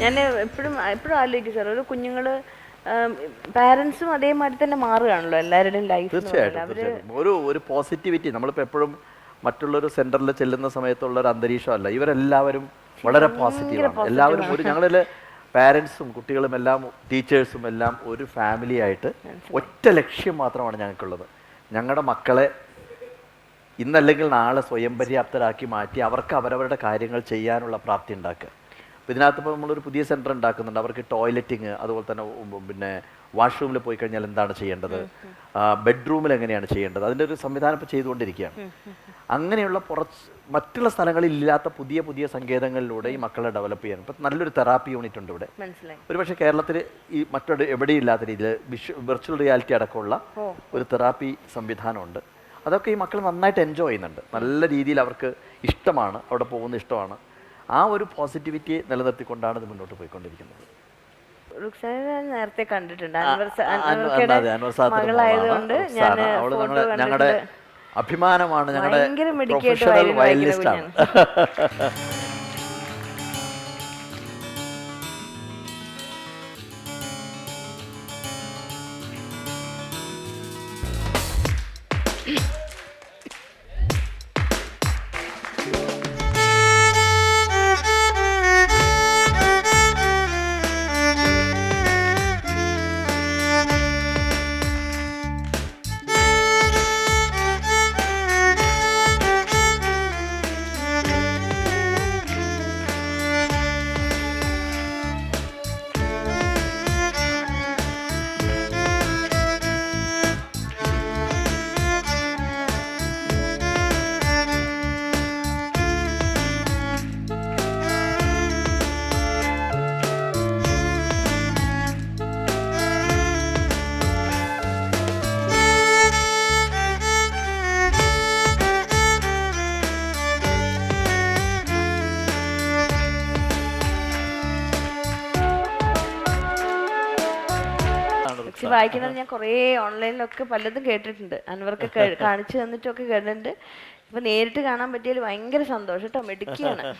ഞാൻ എപ്പോഴും എപ്പോഴും ആലോചിക്കും സാർ ഒരു കുഞ്ഞുങ്ങൾ പാരന്റ്സും അതേമാതിരി തന്നെ മാറുകയാണല്ലോ എല്ലാവരുടെയും ലൈഫ് തീർച്ചയായിട്ടും തീർച്ചയായിട്ടും. ഒരു ഒരു പോസിറ്റിവിറ്റി നമ്മളിപ്പോൾ എപ്പോഴും മറ്റുള്ളൊരു സെന്ററിൽ ചെല്ലുന്ന സമയത്തുള്ള ഒരു അന്തരീക്ഷമല്ല. ഇവരെല്ലാവരും വളരെ പോസിറ്റീവാണ് എല്ലാവരും ഒരു ഞങ്ങളിൽ പാരൻസും കുട്ടികളും എല്ലാം ടീച്ചേഴ്സും എല്ലാം ഒരു ഫാമിലി ആയിട്ട് ഒറ്റ ലക്ഷ്യം മാത്രമാണ് ഞങ്ങൾക്കുള്ളത്. ഞങ്ങളുടെ മക്കളെ ഇന്നല്ലെങ്കിൽ നാളെ സ്വയം പര്യാപ്തരാക്കി മാറ്റി അവർക്ക് അവരവരുടെ കാര്യങ്ങൾ ചെയ്യാനുള്ള പ്രാപ്തി ഉണ്ടാക്കുക. അപ്പോൾ ഇതിനകത്ത് ഇപ്പോൾ നമ്മളൊരു പുതിയ സെന്റർ ഉണ്ടാക്കുന്നുണ്ട്. അവർക്ക് ടോയ്ലറ്റിങ് അതുപോലെ തന്നെ പിന്നെ വാഷ്റൂമിൽ പോയി കഴിഞ്ഞാൽ എന്താണ് ചെയ്യേണ്ടത്? ബെഡ്റൂമിൽ എങ്ങനെയാണ് ചെയ്യേണ്ടത്? അതിന്റെ ഒരു സംവിധാനം ഇപ്പോൾ ചെയ്തുകൊണ്ടിരിക്കുകയാണ്. അങ്ങനെയുള്ള കുറച്ച് മറ്റുള്ള സ്ഥലങ്ങളിൽ ഇല്ലാത്ത പുതിയ പുതിയ സങ്കേതങ്ങളിലൂടെ ഈ മക്കളെ ഡെവലപ്പ് ചെയ്യാൻ. ഇപ്പം നല്ലൊരു തെറാപ്പി യൂണിറ്റ് ഉണ്ട് ഇവിടെ. ഒരുപക്ഷെ കേരളത്തിൽ ഈ മറ്റൊരു എവിടെയും ഇല്ലാത്ത രീതിയിൽ വെർച്വൽ റിയാലിറ്റി അടക്കമുള്ള ഒരു തെറാപ്പി സംവിധാനമുണ്ട്. അതൊക്കെ ഈ മക്കൾ നന്നായിട്ട് എൻജോയ് ചെയ്യുന്നുണ്ട്. നല്ല രീതിയിൽ അവർക്ക് ഇഷ്ടമാണ്. അവിടെ പോകുന്ന ഇഷ്ടമാണ്. ആ ഒരു പോസിറ്റിവിറ്റി നിലനിർത്തിക്കൊണ്ടാണ് ഇത് മുന്നോട്ട് പോയിക്കൊണ്ടിരിക്കുന്നത്. നേരത്തെ കണ്ടിട്ടുണ്ട്. മകളായതുകൊണ്ട്. ഞങ്ങളുടെ അഭിമാനമാണ് ഞങ്ങളുടെ പ്രൊഫഷണൽ വയലിനിസ്റ്റ് ആണ്. പക്ഷെ വായിക്കുന്നത് ഞാൻ കുറേ ഓൺലൈനിലൊക്കെ പലതും കേട്ടിട്ടുണ്ട്. അൻവർക്ക് കാണിച്ചു തന്നിട്ടൊക്കെ കേട്ടിട്ടുണ്ട്. ഇപ്പൊ നേരിട്ട് കാണാൻ പറ്റിയാൽ ഭയങ്കര സന്തോഷം കേട്ടോ. മിടുക്കിയാണ്.